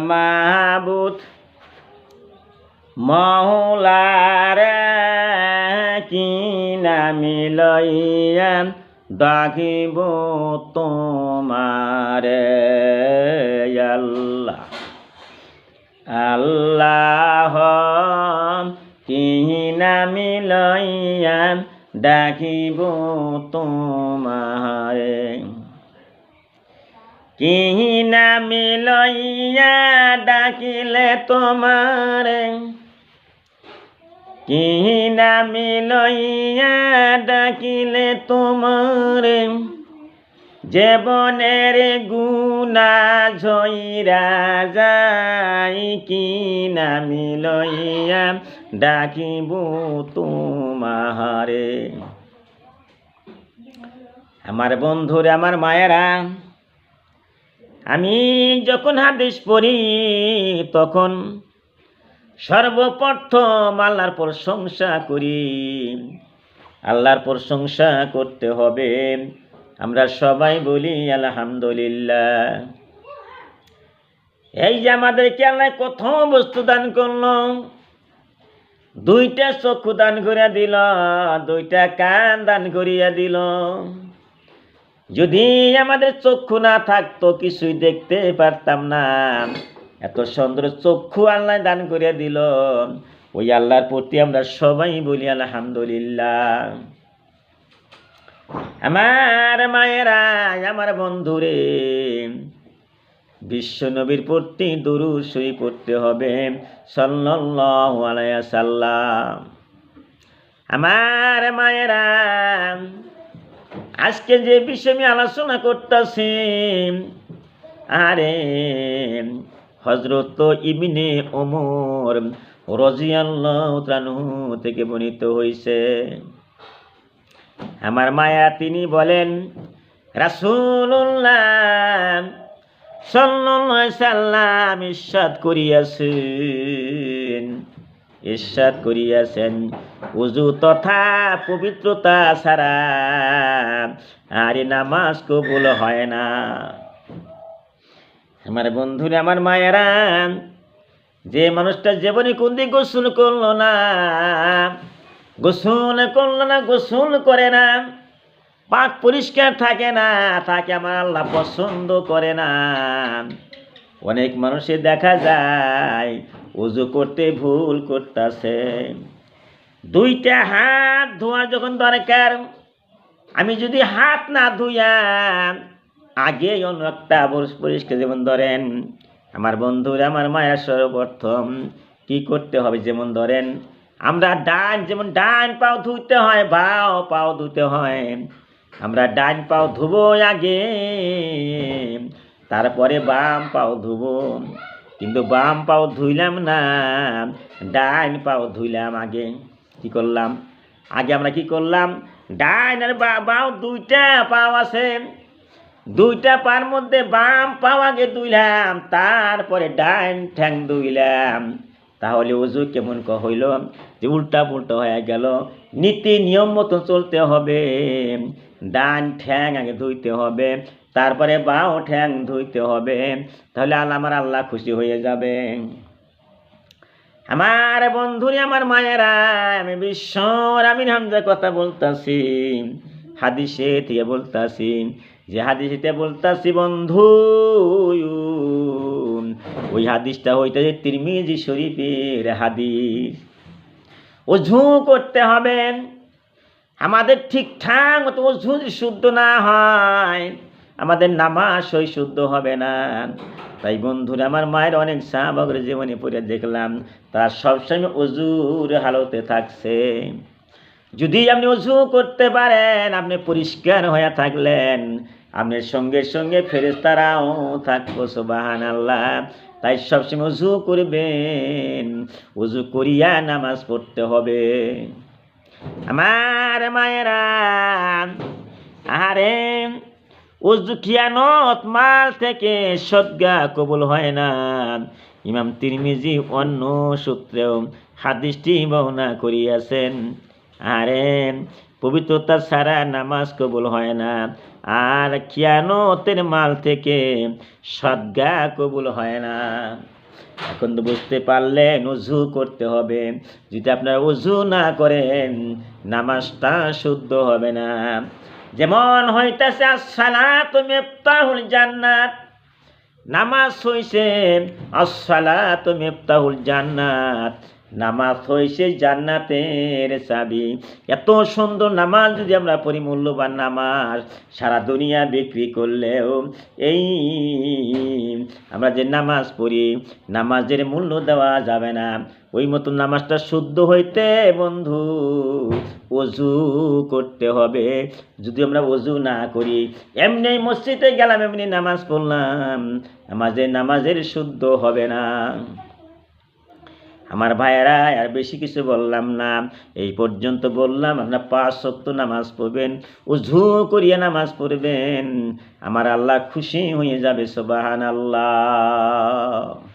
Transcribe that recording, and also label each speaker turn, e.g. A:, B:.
A: মাহবুদ মহুলার কি নামি লইয়া ডাকিব তোমার? আল্লাহ আল্লাহ কি নামি লইয়া ডাকিব তোমারে? কি নামি লইয়া ডাকিলে তোমারে। কি নামি লইয়া ডাকিলে তোমারে। জীবনের গুণা ঝইরা যাই কি নামি লইয়া ডাকিব তোমারে। আমার বন্ধুরা, আমার মায়েরা আমি যখন হাদিস পড়ি, তখন সর্বপ্রথম আল্লাহর প্রশংসা করি। আল্লাহর প্রশংসা করতে হবে। আমরা সবাই বলি, আলহামদুলিল্লাহ। এই যে আমাদেরকে আল্লাহ কত বস্তু দান করল। দুইটা চক্ষু দান করিয়া দিল, দুইটা কান দান করিয়া দিল। যদি আমাদের চক্ষু না থাকতো, কিছুই দেখতে পারতাম না। এত সুন্দর চক্ষু আল্লাহ দান করে দিল। ওই আল্লাহর প্রতি আমরা সবাই বলি, আলহামদুলিল্লাহ। আমার মায়েরা, আমার বন্ধুরে, বিশ্ব নবীর প্রতি দুরু সই পড়তে হবে, সাল্লাল্লাহু আলাইহি সাল্লাম আমার মায়েরা আজকে যে বিষয়ে আমি আলোচনা করতেছি, আরে হজরত ইবনে ওমর রাজিয়াল্লাহু থেকে বর্ণিত হয়েছে আমার মায়া তিনি বলেন সাল্লাল্লাহু সাল্লাম ইরশাদ করিয়াছেন ইরশাদ করিয়াছেন। উজু তথা পবিত্রতা ছাড়া আরে নামাজ কবুল হয় না। আমার বন্ধুরা, আমার মায়েরা, যে মানুষটা জীবনে কোনদিন গোসল করল না, গোসল করল না, গোসল করে না, পাক পরিষ্কার থাকে না, তাকে আমার আল্লাহ পছন্দ করে না। অনেক মানুষের দেখা যায় উজু করতে ভুল করতেছে। দুইটা হাত ধোয়ার যখন দরকার, আমি যদি হাত না ধুইয়া আগে অন্য একটা পরিষ- পরিষ্কার যেমন ধরেন, আমার বন্ধুরা, আমার মায়ের সর্বপ্রথম কি করতে হবে যেমন ধরেন, আমরা ডান যেমন ডান পাও ধুইতে হয়, বাও পাও ধুতে হয়, আমরা ডান পাও ধুবো আগে, তারপরে বাম পাও ধুবো। কিন্তু বাম পাও ধুইলাম না, ডাইন পাও ধুইলাম আগে। কি করলাম? আগে আমরা কি করলাম? ডাইন আর বাও দুইটা পাও আছে। দুইটা পার মধ্যে বাম পাও আগে ধুইলাম, তারপরে ডাইন ঠ্যাং ধুইলাম। তাহলে ওজু কেমন ক হইল? যে উল্টা পুল্টা হয়ে গেল। নীতি নিয়ম মতো চলতে হবে। ডান ঠ্যাং আগে ধুইতে হবে, তারপরে বাও ঠ্যাং ধুইতে হবে, তাহলে আল্লাহ আমার আল্লাহ খুশি হয়ে যাবে। আমার বন্ধুরে, আমার মায়েরা, আমি বিশ্বর আমি হামজা কথা বলতাছি, হাদিসে থেকে বলতাছি, যে হাদিসেতে বলতাছি, বন্ধু, ওই হাদিসটা হইতেছে তিরমিজি শরীফের হাদিস। ও অজু করতে হবে। আমাদের ঠিকঠাক মতো যদি শুদ্ধ না হয়। আমাদের নামাজ সই শুদ্ধ হবে না। তাই বন্ধুরা, আমার মায়ের অনেক সাহাবাগের জীবনে পড়ে দেখলাম। তারা সবসময় অজুর হালতে থাকছে। যদি আপনি অজু করতে পারেন, আপনি পরিষ্কার হয়ে থাকলেন। আপনার সঙ্গে সঙ্গে ফেরেস্তারাও থাকব সুবাহান আল্লাহ তাই সবসময় অজু করবেন। অজু করিয়া নামাজ পড়তে হবে। আমার মায়েরা আরে অজু খিয়ানত মাল থেকে সদ্গা কবুল হয় না। ইমাম তিরমিজি অন্য সূত্রেও হাদিসটি বর্ণনা করিয়াছেন আরে পবিত্রতা ছাড়া নামাজ কবুল হয় না। আর খিয়ানতের মাল থেকে সদ্গা কবুল হয় না। এখন তো বুঝতে পারলেন অজু করতে হবে। যদি আপনারা অজু না করেন, নামাজটা শুদ্ধ হবে না। যেমন হইতাছে জান্নাত। নামাজ জান্নাত। নামাজ হইছে জান্নাতের চাবি। এত সুন্দর নামাজ যদি আমরা পড়ি, মূল্যবান নামাজ সারা দুনিয়া বিক্রি করলেও এই আমরা যে নামাজ পড়ি, নামাজের মূল্য দেওয়া যাবে না। ওই মতো নামাজটা শুদ্ধ হইতে বন্ধু অজু করতে হবে। যদি আমরা অজু না করি, এমনি মসজিদে গেলাম, এমনি নামাজ পড়লাম, আমাদের নামাজের শুদ্ধ হবে না। আমার ভাইয়েরা, আর বেশি কিছু বললাম না। এই পর্যন্ত বললাম, আপনার পাঁচ সত্য নামাজ পড়বেন ও ঝু করিয়া নামাজ পড়বেন। আমার আল্লাহ খুশি হয়ে যাবে সোবাহান আল্লাহ